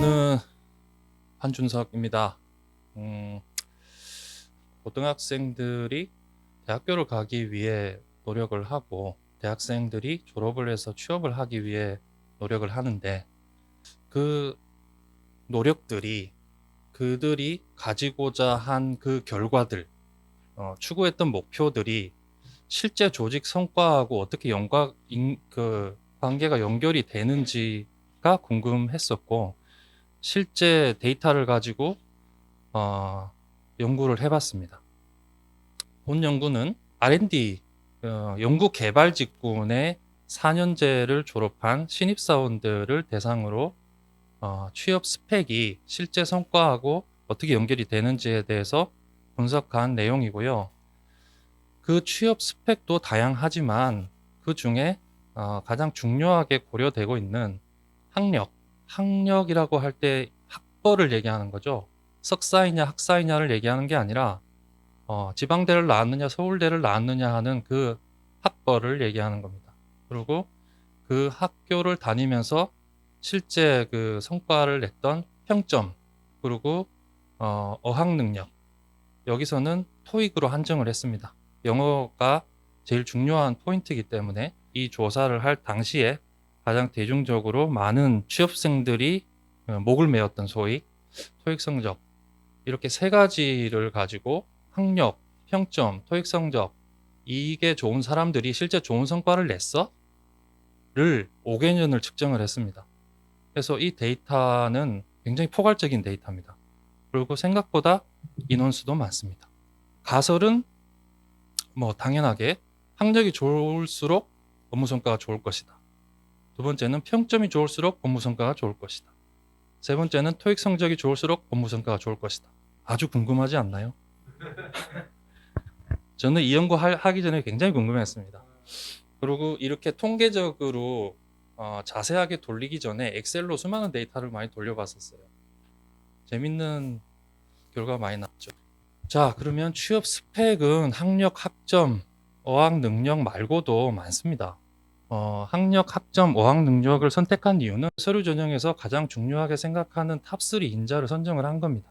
저는 한준석입니다. 음, 고등학생들이 대학교를 가기 위해 노력을 하고 대학생들이 졸업을 해서 취업을 하기 위해 노력을 하는데 그 노력들이 그들이 가지고자 한 그 결과들, 어, 추구했던 목표들이 실제 조직 성과하고 어떻게 인, 그 관계가 연결이 되는지가 궁금했었고, 실제 데이터를 가지고 어, 연구를 해봤습니다. 본 연구는 R&D 어, 연구 개발 직군의 4년제를 졸업한 신입사원들을 대상으로 어, 취업 스펙이 실제 성과하고 어떻게 연결이 되는지에 대해서 분석한 내용이고요. 그 취업 스펙도 다양하지만 그 중에 어, 가장 중요하게 고려되고 있는 학력, 학력이라고 할 때 학벌을 얘기하는 거죠. 석사이냐 학사이냐를 얘기하는 게 아니라 어, 지방대를 나왔느냐 서울대를 나왔느냐 하는 그 학벌을 얘기하는 겁니다. 그리고 그 학교를 다니면서 실제 그 성과를 냈던 평점 그리고 어, 어학 능력 여기서는 토익으로 한정을 했습니다. 영어가 제일 중요한 포인트이기 때문에 이 조사를 할 당시에 가장 대중적으로 많은 취업생들이 어, 목을 메었던 소위 토익 성적 이렇게 세 가지를 가지고 학력, 평점, 토익 성적 이게 좋은 사람들이 실제 좋은 성과를 냈어? 를 5개년을 측정을 했습니다. 그래서 이 데이터는 굉장히 포괄적인 데이터입니다. 그리고 생각보다 인원수도 많습니다. 가설은 뭐 당연하게 학력이 좋을수록 업무 성과가 좋을 것이다. 두 번째는 평점이 좋을수록 업무 성과가 좋을 것이다. 세 번째는 토익 성적이 좋을수록 업무 성과가 좋을 것이다. 아주 궁금하지 않나요? 저는 이 연구 하- 하기 전에 굉장히 궁금했습니다. 그리고 이렇게 통계적으로 어, 자세하게 돌리기 전에 엑셀로 수많은 데이터를 많이 돌려봤었어요. 재밌는 결과가 많이 나왔죠. 자, 그러면 취업 스펙은 학력, 학점, 어학 능력 말고도 많습니다. 어, 학력, 학점, 어학 능력을 선택한 이유는 서류 전형에서 가장 중요하게 생각하는 탑3 인자를 선정을 한 겁니다.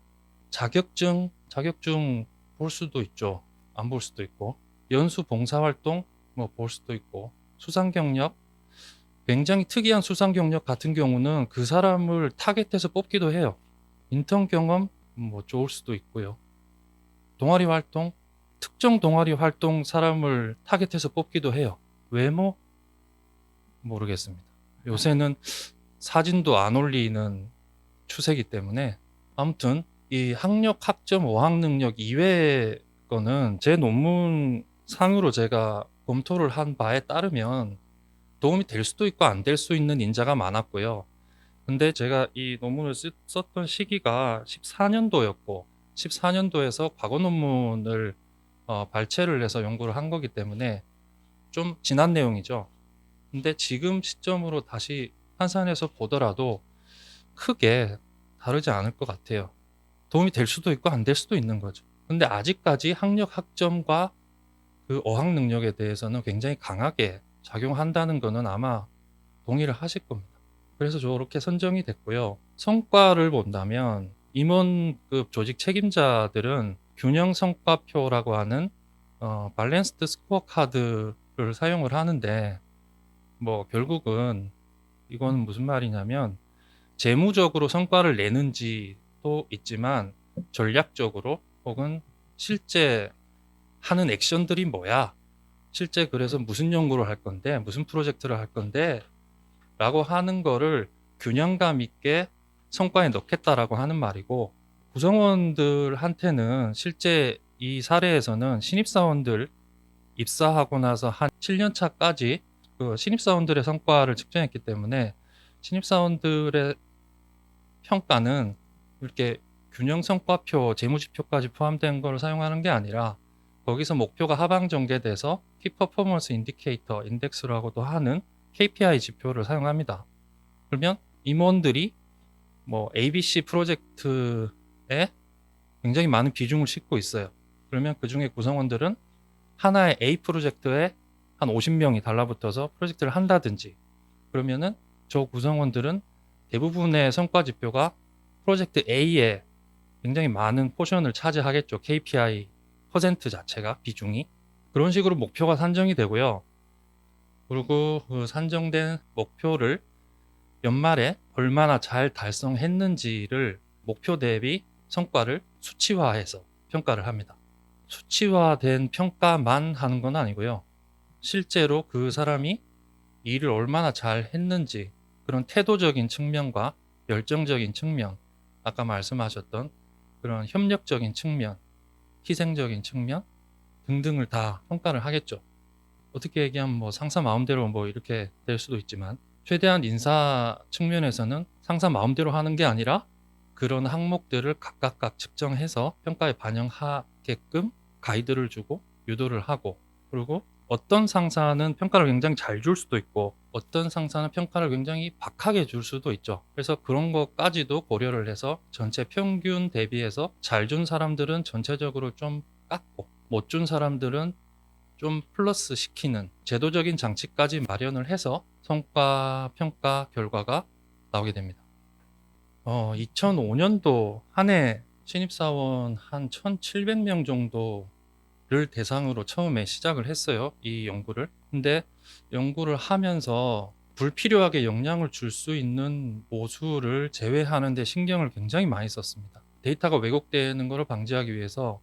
자격증, 자격증 볼 수도 있죠. 안 볼 수도 있고. 연수 봉사활동 뭐 볼 수도 있고. 수상 경력, 굉장히 특이한 수상 경력 같은 경우는 그 사람을 타겟해서 뽑기도 해요. 인턴 경험 뭐 좋을 수도 있고요. 동아리 활동, 특정 동아리 활동 사람을 타겟해서 뽑기도 해요. 외모 모르겠습니다. 요새는 사진도 안 올리는 추세이기 때문에 아무튼 이 학력, 학점, 어학 능력 이외의 거는 제 논문 상으로 제가 검토를 한 바에 따르면 도움이 될 수도 있고 안 될 수 있는 인자가 많았고요. 근데 제가 이 논문을 쓰- 썼던 시기가 14년도였고 14년도에서 과거 논문을 어, 발췌를 해서 연구를 한 거기 때문에 좀 지난 내용이죠. 근데 지금 시점으로 다시 환산해서 보더라도 크게 다르지 않을 것 같아요. 도움이 될 수도 있고 안 될 수도 있는 거죠. 근데 아직까지 학력 학점과 그 어학 능력에 대해서는 굉장히 강하게 작용한다는 거는 아마 동의를 하실 겁니다. 그래서 저렇게 선정이 됐고요. 성과를 본다면 임원급 조직 책임자들은 균형 성과표라고 하는 어, 밸런스드 스코어 카드를 사용을 하는데 뭐 결국은 이건 무슨 말이냐면 재무적으로 성과를 내는지도 있지만 전략적으로 혹은 실제 하는 액션들이 뭐야? 실제 그래서 무슨 연구를 할 건데, 무슨 프로젝트를 할 건데, 라고 하는 거를 균형감 있게 성과에 넣겠다라고 하는 말이고, 구성원들한테는 실제 이 사례에서는 신입사원들 입사하고 나서 한 7년 차까지 그 신입사원들의 성과를 측정했기 때문에 신입사원들의 평가는 이렇게 균형 성과표, 재무지표까지 포함된 걸 사용하는 게 아니라 거기서 목표가 하방 전개돼서 키 퍼포먼스 인디케이터 인덱스라고도 하는 KPI 지표를 사용합니다. 그러면 임원들이 뭐 ABC 프로젝트에 굉장히 많은 비중을 싣고 있어요. 그러면 그 중에 구성원들은 하나의 A 프로젝트에 한 50명이 달라붙어서 프로젝트를 한다든지 그러면은 저 구성원들은 대부분의 성과 지표가 프로젝트 A에 굉장히 많은 포션을 차지하겠죠. KPI 퍼센트 자체가 비중이 그런 식으로 목표가 산정이 되고요. 그리고 그 산정된 목표를 연말에 얼마나 잘 달성했는지를 목표 대비 성과를 수치화해서 평가를 합니다. 수치화된 평가만 하는 건 아니고요. 실제로 그 사람이 일을 얼마나 잘 했는지 그런 태도적인 측면과 열정적인 측면, 아까 말씀하셨던 그런 협력적인 측면, 희생적인 측면 등등을 다 평가를 하겠죠. 어떻게 얘기하면 뭐 상사 마음대로 뭐 이렇게 될 수도 있지만 최대한 인사 측면에서는 상사 마음대로 하는 게 아니라 그런 항목들을 각각각 측정해서 평가에 반영하게끔 가이드를 주고 유도를 하고 그리고 어떤 상사는 평가를 굉장히 잘 줄 수도 있고 어떤 상사는 평가를 굉장히 박하게 줄 수도 있죠. 그래서 그런 것까지도 고려를 해서 전체 평균 대비해서 잘 준 사람들은 전체적으로 좀 깎고 못 준 사람들은 좀 플러스 시키는 제도적인 장치까지 마련을 해서 성과 평가 결과가 나오게 됩니다. 어, 2005년도 한 해 신입사원 한 1,700명 정도 를 대상으로 처음에 시작을 했어요. 이 연구를. 근데 연구를 하면서 불필요하게 영향을 줄 수 있는 모수를 제외하는 데 신경을 굉장히 많이 썼습니다. 데이터가 왜곡되는 것을 방지하기 위해서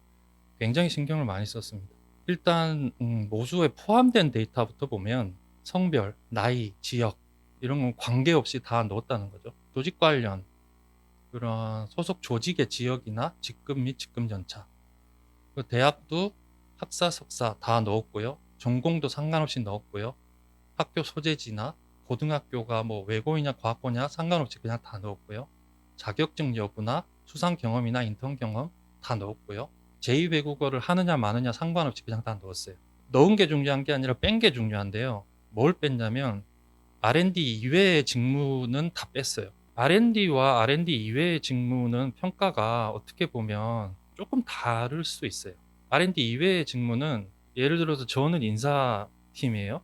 굉장히 신경을 많이 썼습니다. 일단 음, 모수에 포함된 데이터부터 보면 성별, 나이, 지역 이런 건 관계없이 다 넣었다는 거죠. 조직 관련 그런 소속 조직의 지역이나 직급 및 직급 연차. 그 대학도 학사, 석사 다 넣었고요. 전공도 상관없이 넣었고요. 학교 소재지나 고등학교가 뭐 외고이냐 과학고냐 상관없이 그냥 다 넣었고요. 자격증 여부나 수상 경험이나 인턴 경험 다 넣었고요. 제2 외국어를 하느냐 마느냐 상관없이 그냥 다 넣었어요. 넣은 게 중요한 게 아니라 뺀 게 중요한데요. 뭘 뺐냐면 R&D 이외의 직무는 다 뺐어요. R&D와 R&D 이외의 직무는 평가가 어떻게 보면 조금 다를 수 있어요. R&D 이외의 직무는 예를 들어서 저는 인사팀이에요.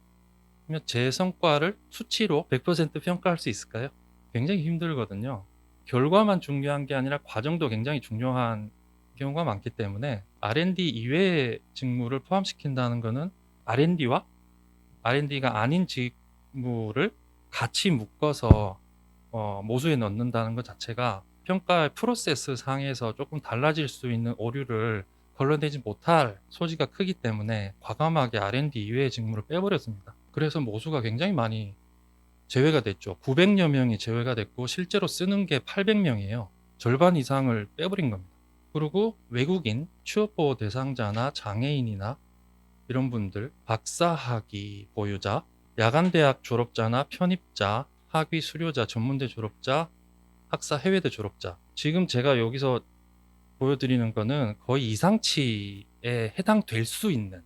그러면 제 성과를 수치로 100% 평가할 수 있을까요? 굉장히 힘들거든요. 결과만 중요한 게 아니라 과정도 굉장히 중요한 경우가 많기 때문에 R&D 이외의 직무를 포함시킨다는 것은 R&D와 R&D가 아닌 직무를 같이 묶어서 어, 모수에 넣는다는 것 자체가 평가 프로세스 상에서 조금 달라질 수 있는 오류를 걸러내지 못할 소지가 크기 때문에 과감하게 R&D 이외의 직무를 빼버렸습니다. 그래서 모수가 굉장히 많이 제외가 됐죠. 900여 명이 제외가 됐고 실제로 쓰는 게 800명이에요. 절반 이상을 빼버린 겁니다. 그리고 외국인 취업보호 대상자나 장애인이나 이런 분들 박사학위 보유자 야간대학 졸업자나 편입자 학위 수료자 전문대 졸업자 학사 해외대 졸업자 지금 제가 여기서 보여드리는 거는 거의 이상치에 해당될 수 있는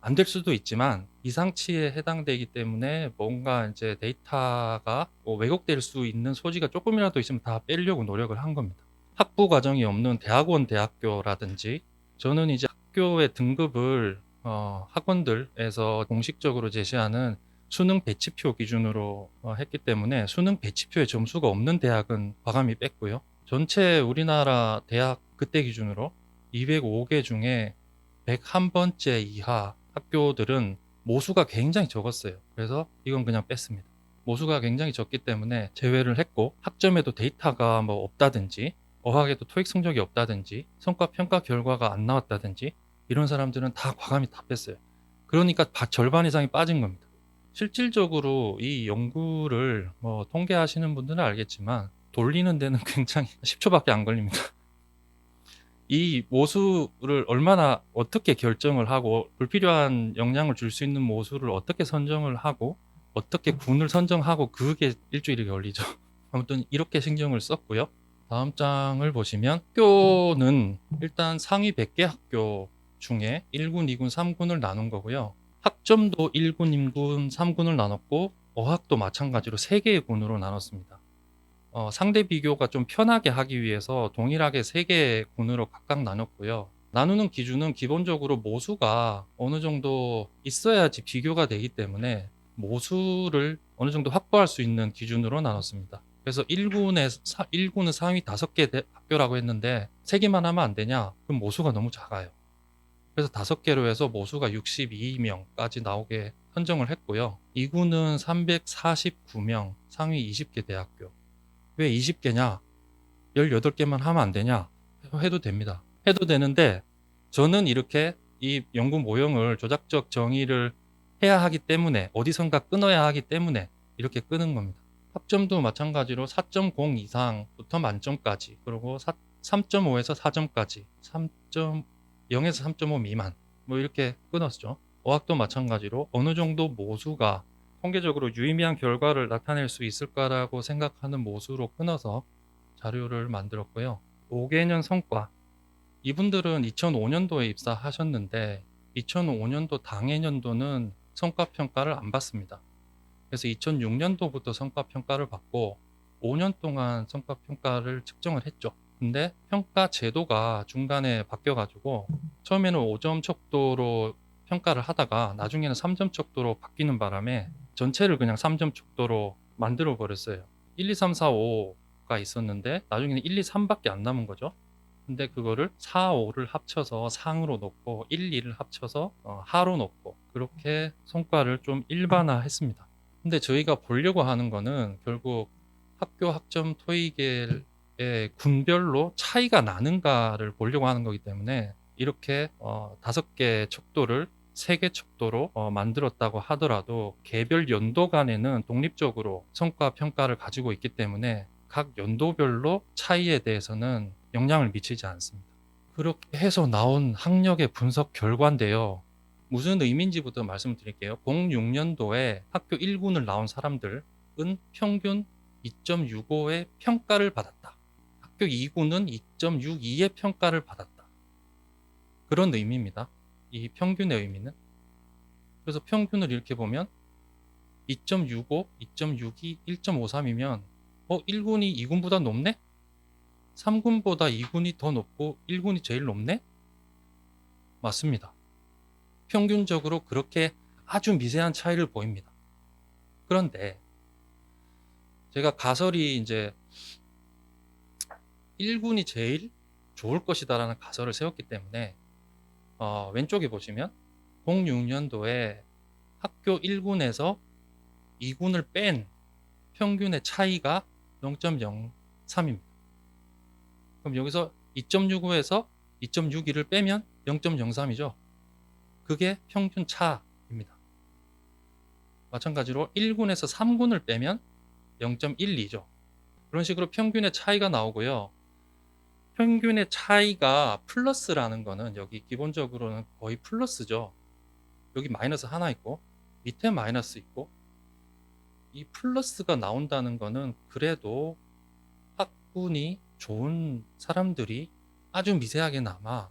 안 될 수도 있지만 이상치에 해당되기 때문에 뭔가 이제 데이터가 뭐 왜곡될 수 있는 소지가 조금이라도 있으면 다 빼려고 노력을 한 겁니다. 학부 과정이 없는 대학원 대학교라든지 저는 이제 학교의 등급을 어, 학원들에서 공식적으로 제시하는 수능 배치표 기준으로 어, 했기 때문에 수능 배치표에 점수가 없는 대학은 과감히 뺐고요. 전체 우리나라 대학 그때 기준으로 205개 중에 101번째 이하 학교들은 모수가 굉장히 적었어요. 그래서 이건 그냥 뺐습니다. 모수가 굉장히 적기 때문에 제외를 했고 학점에도 데이터가 뭐 없다든지 어학에도 토익 성적이 없다든지 성과 평가 결과가 안 나왔다든지 이런 사람들은 다 과감히 다 뺐어요. 그러니까 절반 이상이 빠진 겁니다. 실질적으로 이 연구를 뭐 통계하시는 분들은 알겠지만 돌리는 데는 굉장히 10초밖에 안 걸립니다. 이 모수를 얼마나 어떻게 결정을 하고 불필요한 영향을 줄 수 있는 모수를 어떻게 선정을 하고 어떻게 군을 선정하고 그게 일주일이 걸리죠. 아무튼 이렇게 신경을 썼고요. 다음 장을 보시면 학교는 일단 상위 100개 학교 중에 1군, 2군, 3군을 나눈 거고요. 학점도 1군, 2군, 3군을 나눴고 어학도 마찬가지로 3개의 군으로 나눴습니다. 어, 상대 비교가 좀 편하게 하기 위해서 동일하게 3개의 군으로 각각 나눴고요. 나누는 기준은 기본적으로 모수가 어느 정도 있어야지 비교가 되기 때문에 모수를 어느 정도 확보할 수 있는 기준으로 나눴습니다. 그래서 1군에 1군은 상위 5개 학교라고 했는데 3개만 하면 안 되냐? 그럼 모수가 너무 작아요. 그래서 5개로 해서 모수가 62명까지 나오게 선정을 했고요. 2군은 349명, 상위 20개 대학교. 왜 20개냐? 18개만 하면 안 되냐? 해도 됩니다. 해도 되는데 저는 이렇게 이 연구 모형을 조작적 정의를 해야 하기 때문에 어디선가 끊어야 하기 때문에 이렇게 끄는 겁니다. 학점도 마찬가지로 4.0 이상부터 만점까지 그리고 3.5에서 4점까지 3.0에서 3.5 미만 뭐 이렇게 끊었죠. 어학도 마찬가지로 어느 정도 모수가 통계적으로 유의미한 결과를 나타낼 수 있을까라고 생각하는 모수로 끊어서 자료를 만들었고요. 5개년 성과 이분들은 2005년도에 입사하셨는데 2005년도 당해년도는 성과 평가를 안 받습니다. 그래서 2006년도부터 성과 평가를 받고 5년 동안 성과 평가를 측정을 했죠. 근데 평가 제도가 중간에 바뀌어 가지고 처음에는 5점 척도로 평가를 하다가 나중에는 3점 척도로 바뀌는 바람에 전체를 그냥 3점 척도로 만들어 버렸어요. 1, 2, 3, 4, 5가 있었는데 나중에는 1, 2, 3밖에 안 남은 거죠. 근데 그거를 4, 5를 합쳐서 상으로 놓고 1, 2를 합쳐서 어, 하로 놓고 그렇게 성과를 좀 일반화했습니다. 근데 저희가 보려고 하는 거는 결국 학교 학점 토익의 군별로 차이가 나는가를 보려고 하는 거기 때문에 이렇게 어, 다섯 개 척도를 세개 척도로 어, 만들었다고 하더라도 개별 연도 간에는 독립적으로 성과 평가를 가지고 있기 때문에 각 연도별로 차이에 대해서는 영향을 미치지 않습니다. 그렇게 해서 나온 학력의 분석 결과인데요. 무슨 의미인지부터 말씀드릴게요. 06년도에 학교 1군을 나온 사람들은 평균 2.65의 평가를 받았다. 학교 2군은 2.62의 평가를 받았다. 그런 의미입니다. 이 평균의 의미는. 그래서 평균을 이렇게 보면 2.65, 2.62, 1.53이면 어 1군이 2군보다 높네? 3군보다 2군이 더 높고 1군이 제일 높네? 맞습니다. 평균적으로 그렇게 아주 미세한 차이를 보입니다. 그런데 제가 가설이 이제 1군이 제일 좋을 것이다라는 가설을 세웠기 때문에 어, 왼쪽에 보시면 06년도에 학교 1군에서 2군을 뺀 평균의 차이가 0.03입니다. 그럼 여기서 2.65에서 2.61을 빼면 0.03이죠. 그게 평균 차입니다. 마찬가지로 1군에서 3군을 빼면 0.12죠. 그런 식으로 평균의 차이가 나오고요. 평균의 차이가 플러스라는 거는 여기 기본적으로는 거의 플러스죠. 여기 마이너스 하나 있고 밑에 마이너스 있고 이 플러스가 나온다는 거는 그래도 학군이 좋은 사람들이 아주 미세하게 남아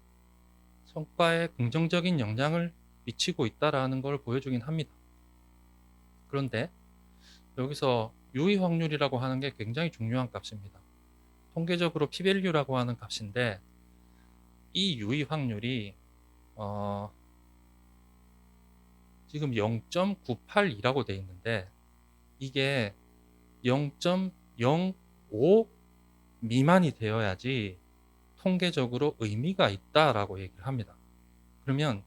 성과에 긍정적인 영향을 미치고 있다라는 걸 보여주긴 합니다. 그런데 여기서 유의 확률이라고 하는 게 굉장히 중요한 값입니다. 통계적으로 p-value라고 하는 값인데 이 유의 확률이 어 지금 0.982라고 돼 있는데 이게 0.05 미만이 되어야지 통계적으로 의미가 있다라고 얘기를 합니다. 그러면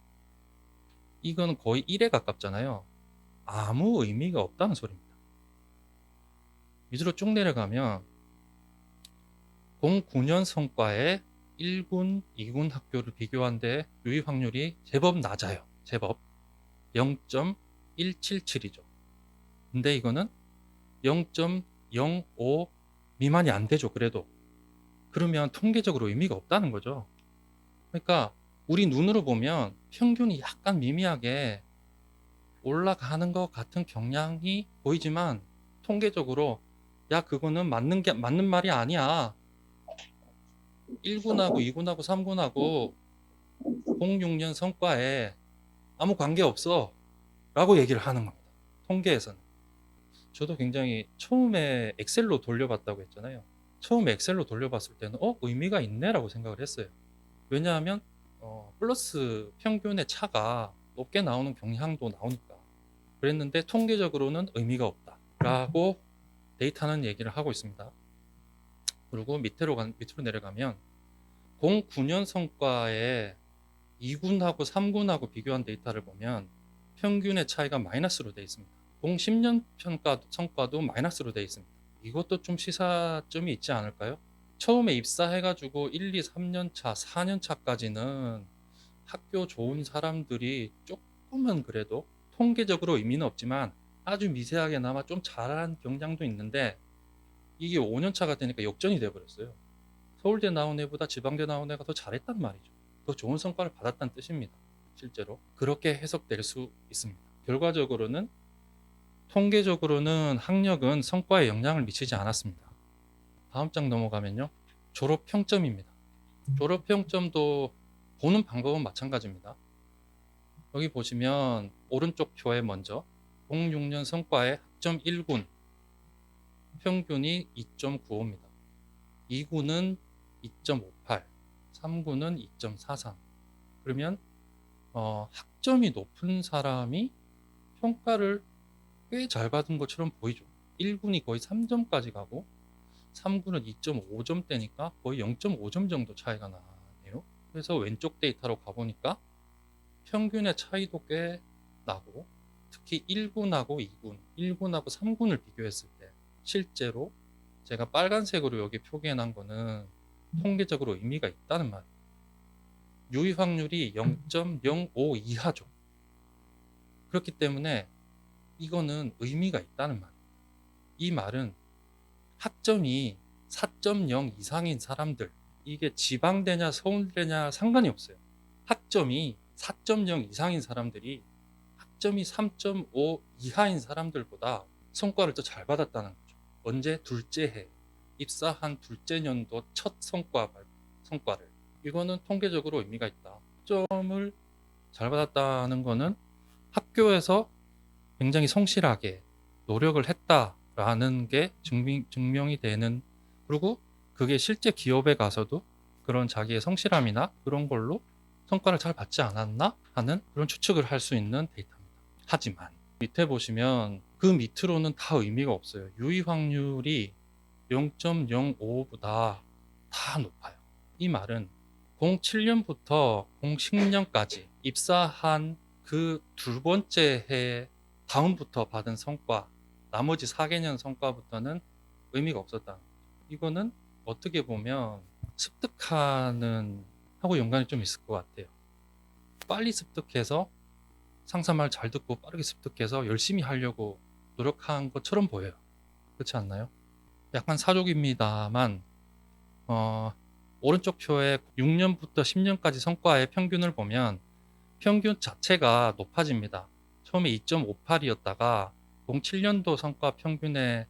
이건 거의 1에 가깝잖아요. 아무 의미가 없다는 소리입니다. 밑으로 쭉 내려가면 09년 성과에 1군, 2군 학교를 비교한데 유의 확률이 제법 낮아요. 제법 0.177이죠. 근데 이거는 0.05 미만이 안 되죠. 그래도 그러면 통계적으로 의미가 없다는 거죠. 그러니까 우리 눈으로 보면 평균이 약간 미미하게 올라가는 것 같은 경향이 보이지만 통계적으로 야 그거는 맞는 게 맞는 말이 아니야. 1군하고 2군하고 3군하고 06년 성과에 아무 관계 없어. 라고 얘기를 하는 겁니다. 통계에서는. 저도 굉장히 처음에 엑셀로 돌려봤다고 했잖아요. 처음에 엑셀로 돌려봤을 때는 어 의미가 있네라고 생각을 했어요. 왜냐하면 어, 플러스 평균의 차가 높게 나오는 경향도 나오니까 그랬는데 통계적으로는 의미가 없다라고 데이터는 얘기를 하고 있습니다. 그리고 밑으로 간, 밑으로 내려가면 09년 성과에 2군하고 3군하고 비교한 데이터를 보면 평균의 차이가 마이너스로 되어 있습니다. 010년 평가 성과도 마이너스로 되어 있습니다. 이것도 좀 시사점이 있지 않을까요? 처음에 입사해가지고 1, 2, 3년 차, 4년 차까지는 학교 좋은 사람들이 조금은 그래도 통계적으로 의미는 없지만 아주 미세하게나마 좀 잘한 경향도 있는데 이게 5년 차가 되니까 역전이 돼버렸어요. 서울대 나온 애보다 지방대 나온 애가 더 잘했단 말이죠. 더 좋은 성과를 받았다는 뜻입니다. 실제로 그렇게 해석될 수 있습니다. 결과적으로는 통계적으로는 학력은 성과에 영향을 미치지 않았습니다. 다음 장 넘어가면요. 졸업 평점입니다. 졸업 평점도 보는 방법은 마찬가지입니다. 여기 보시면 오른쪽 표에 먼저 06년 성과의 학점 1군 평균이 2.95입니다. 2군은 2.58, 3군은 2.43. 그러면 어, 학점이 높은 사람이 평가를 꽤 잘 받은 것처럼 보이죠. 1군이 거의 3점까지 가고 3군은 2.5점대니까 거의 0.5점 정도 차이가 나네요. 그래서 왼쪽 데이터로 가보니까 평균의 차이도 꽤 나고 특히 1군하고 2군, 1군하고 3군을 비교했을 때 실제로 제가 빨간색으로 여기 표기해 놓은 거는 통계적으로 의미가 있다는 말이에요. 유의 확률이 0.05 이하죠. 그렇기 때문에 이거는 의미가 있다는 말이에요. 이 말은 학점이 4.0 이상인 사람들, 이게 지방대냐 서울대냐 상관이 없어요. 학점이 4.0 이상인 사람들이 학점이 3.5 이하인 사람들보다 성과를 더 잘 받았다는 거죠. 언제 둘째 해 입사한 둘째 년도 첫 성과 발- 성과를 이거는 통계적으로 의미가 있다. 점을 잘 받았다는 거는 학교에서 굉장히 성실하게 노력을 했다라는 게 증명, 증명이 되는 그리고 그게 실제 기업에 가서도 그런 자기의 성실함이나 그런 걸로 성과를 잘 받지 않았나 하는 그런 추측을 할 수 있는 데이터입니다. 하지만 밑에 보시면 그 밑으로는 다 의미가 없어요. 유의 확률이 0.05보다 다 높아요. 이 말은 07년부터 06년까지 입사한 그 두 번째 해 다음부터 받은 성과, 나머지 4개년 성과부터는 의미가 없었다. 이거는 어떻게 보면 습득하는 하고 연관이 좀 있을 것 같아요. 빨리 습득해서 상사 말 잘 듣고 빠르게 습득해서 열심히 하려고 노력한 것처럼 보여요. 그렇지 않나요? 약간 사족입니다만 어, 오른쪽 표에 6년부터 10년까지 성과의 평균을 보면 평균 자체가 높아집니다. 처음에 2.58이었다가 07년도 성과 평균에는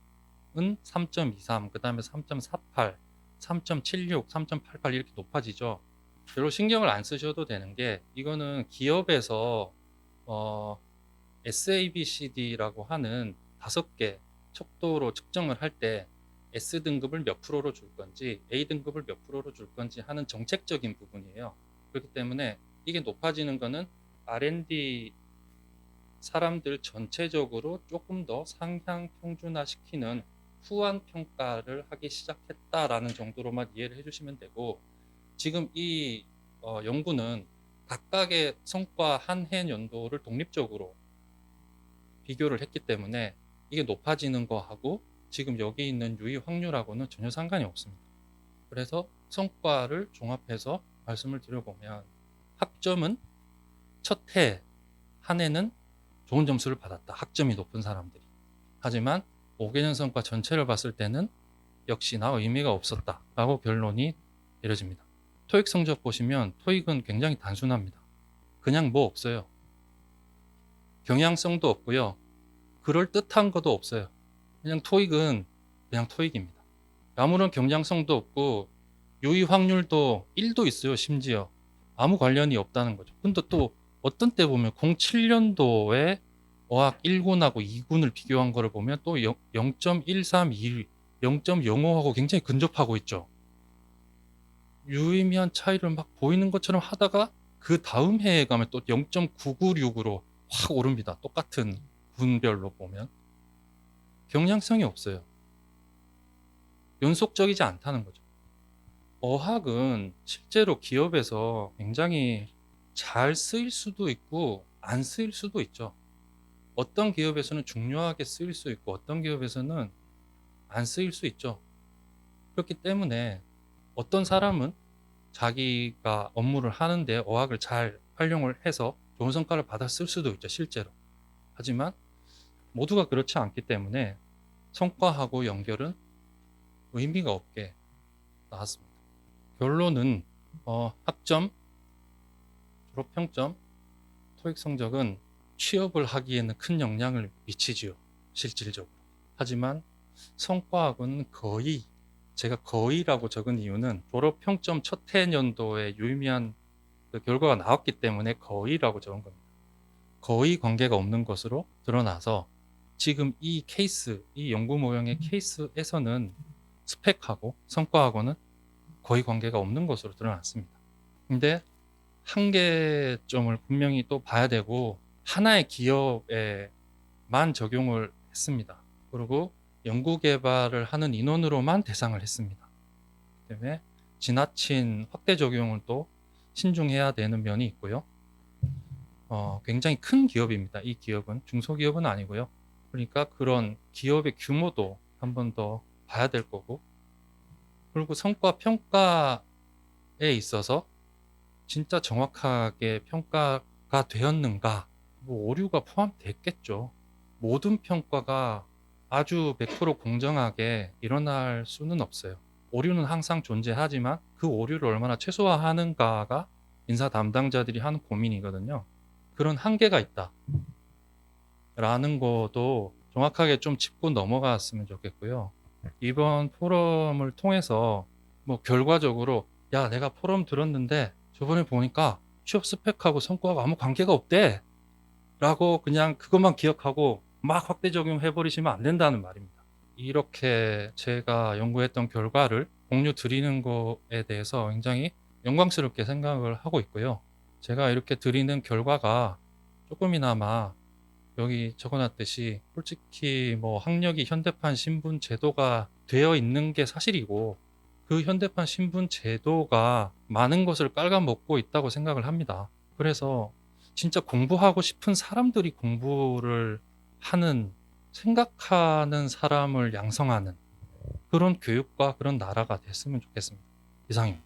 3.23, 그 다음에 3.48, 3.76, 3.88 이렇게 높아지죠. 별로 신경을 안 쓰셔도 되는 게 이거는 기업에서 어, SABCD라고 하는 다섯 개 척도로 측정을 할 때 S 등급을 몇 프로로 줄 건지 A 등급을 몇 프로로 줄 건지 하는 정책적인 부분이에요. 그렇기 때문에 이게 높아지는 거는 R&D 사람들 전체적으로 조금 더 상향 평준화 시키는 후한 평가를 하기 시작했다라는 정도로만 이해를 해주시면 되고 지금 이 어, 연구는 각각의 성과 한 해 연도를 독립적으로 비교를 했기 때문에 이게 높아지는 거하고 지금 여기 있는 유의 확률하고는 전혀 상관이 없습니다. 그래서 성과를 종합해서 말씀을 드려보면 학점은 첫 해 한 해는 좋은 점수를 받았다. 학점이 높은 사람들이. 하지만 5개년 성과 전체를 봤을 때는 역시나 의미가 없었다. 라고 결론이 내려집니다. 토익 성적 보시면 토익은 굉장히 단순합니다. 그냥 뭐 없어요. 경향성도 없고요. 그럴 듯한 것도 없어요. 그냥 토익은 그냥 토익입니다. 아무런 경향성도 없고 유의 확률도 1도 있어요. 심지어 아무 관련이 없다는 거죠. 근데 또 어떤 때 보면 07년도에 어학 1군하고 2군을 비교한 거를 보면 또 0.132, 0.05하고 굉장히 근접하고 있죠. 유의미한 차이를 막 보이는 것처럼 하다가 그 다음 해에 가면 또 0.996으로 확 오릅니다. 똑같은 군별로 보면. 경향성이 없어요. 연속적이지 않다는 거죠. 어학은 실제로 기업에서 굉장히 잘 쓰일 수도 있고 안 쓰일 수도 있죠. 어떤 기업에서는 중요하게 쓰일 수 있고 어떤 기업에서는 안 쓰일 수 있죠. 그렇기 때문에 어떤 사람은 자기가 업무를 하는데 어학을 잘 활용을 해서 좋은 성과를 쓸 수도 있죠, 실제로. 하지만 모두가 그렇지 않기 때문에 성과하고 연결은 의미가 없게 나왔습니다. 결론은 어, 학점, 졸업 평점, 토익 성적은 취업을 하기에는 큰 영향을 미치지요. 실질적으로. 하지만 성과학은 거의 제가 거의라고 적은 이유는 졸업 평점 첫 해년도에 유의미한 그 결과가 나왔기 때문에 거의라고 적은 겁니다. 거의 관계가 없는 것으로 드러나서 지금 이 케이스, 이 연구 모형의 케이스에서는 스펙하고 성과하고는 거의 관계가 없는 것으로 드러났습니다. 근데 한계점을 분명히 또 봐야 되고 하나의 기업에만 적용을 했습니다. 그리고 연구 개발을 하는 인원으로만 대상을 했습니다. 때문에 지나친 확대 적용을 또 신중해야 되는 면이 있고요. 어, 굉장히 큰 기업입니다. 이 기업은 중소기업은 아니고요. 그러니까 그런 기업의 규모도 한 번 더 봐야 될 거고 그리고 성과 평가에 있어서 진짜 정확하게 평가가 되었는가 뭐 오류가 포함됐겠죠. 모든 평가가 아주 100% 공정하게 일어날 수는 없어요. 오류는 항상 존재하지만 그 오류를 얼마나 최소화하는가가 인사 담당자들이 하는 고민이거든요. 그런 한계가 있다. 라는 것도 정확하게 좀 짚고 넘어갔으면 좋겠고요. 이번 포럼을 통해서 뭐 결과적으로 야 내가 포럼 들었는데 저번에 보니까 취업 스펙하고 성과가 아무 관계가 없대 라고 그냥 그것만 기억하고 막 확대 적용해 버리시면 안 된다는 말입니다. 이렇게 제가 연구했던 결과를 공유 드리는 거에 대해서 굉장히 영광스럽게 생각을 하고 있고요. 제가 이렇게 드리는 결과가 조금이나마 여기 적어놨듯이 솔직히 뭐 학력이 현대판 신분 제도가 되어 있는 게 사실이고 그 현대판 신분 제도가 많은 것을 깔아먹고 있다고 생각을 합니다. 그래서 진짜 공부하고 싶은 사람들이 공부를 하는 생각하는 사람을 양성하는 그런 교육과 그런 나라가 됐으면 좋겠습니다. 이상입니다.